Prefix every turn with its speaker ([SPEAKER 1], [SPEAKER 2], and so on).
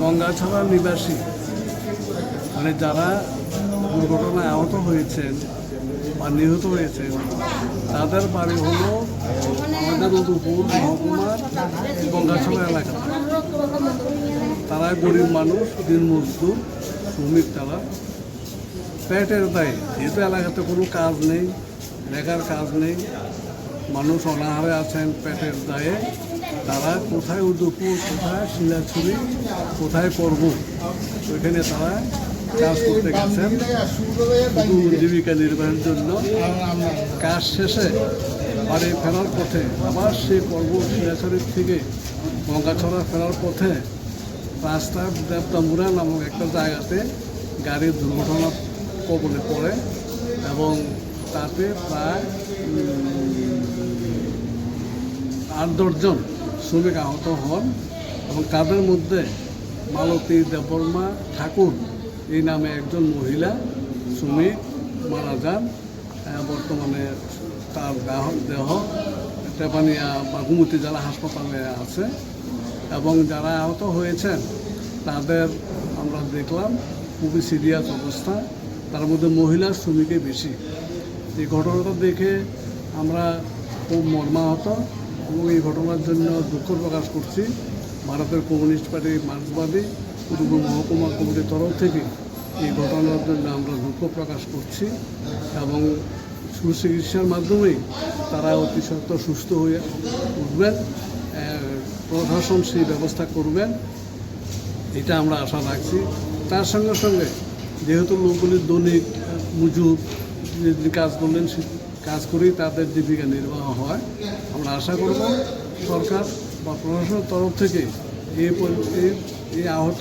[SPEAKER 1] গঙ্গাছড়া নিবাসী। মানে যারা দুর্ঘটনায় আহত হয়েছেন বা নিহত হয়েছেন, তাদের বাড়ি হলো আমাদের মধুপুর মহকুমার গঙ্গাছড়া এলাকা। তারা গরিব মানুষ, দিন মজদুর, শ্রমিক তারা। পেটের দায়ে, যেহেতু এলাকাতে কোনো কাজ নেই, বেকার কাজ নেই মানুষ অনাহারে আছেন পেটের দায়ে, তারা কোথায় উদুপুর কোথায় শিলাছড়ি, কোথায় করব ওইখানে তারা কাজ করতে গেছেন। জীবিকা নির্বাহের জন্য। কাজ শেষে বাড়ি ফেরার পথে, আবার সেই পর্ব শিলাছড়ির থেকে গঙ্গাছড়া ফেরার পথে রাস্তার দেবতাম্বুরা নামক একটা জায়গাতে গাড়ির দুর্ঘটনা কবলে পড়ে এবং তাতে প্রায় আট দশজন শ্রমিক আহত হন এবং তাদের মধ্যে মালতী দেববর্মা ঠাকুর, এই নামে একজন মহিলা শ্রমিক মারা যান। বর্তমানে তার দেহ দেহ টেপানিয়া বা গুমতি জেলা হাসপাতালে আছে এবং যারা আহত হয়েছেন, তাদের আমরা দেখলাম খুবই সিরিয়াস অবস্থা। তার মধ্যে মহিলা শ্রমিকই বেশি। এই ঘটনাটা দেখে আমরা খুব মর্মাহত এবং এই ঘটনার জন্য দুঃখ প্রকাশ করছি। ভারতের কমিউনিস্ট পার্টি মার্ক্সবাদী, পূর্ব মহকুমা কমিটির তরফ থেকে এই ঘটনার জন্য আমরা দুঃখ প্রকাশ করছি এবং সুচিকিৎসার মাধ্যমেই তারা অতি সত্ত্বর সুস্থ হয়ে উঠবেন প্রশাসন সেই ব্যবস্থা করবেন, এটা আমরা আশা রাখছি। তার সঙ্গে সঙ্গে যেহেতু লোকগুলির দৈনিক মজুর কাজ করলেন কাজ করি তাদের জীবিকা নির্বাহ হয়। আমরা আশা করব সরকার বা প্রশাসনের তরফ থেকে এই এই আহত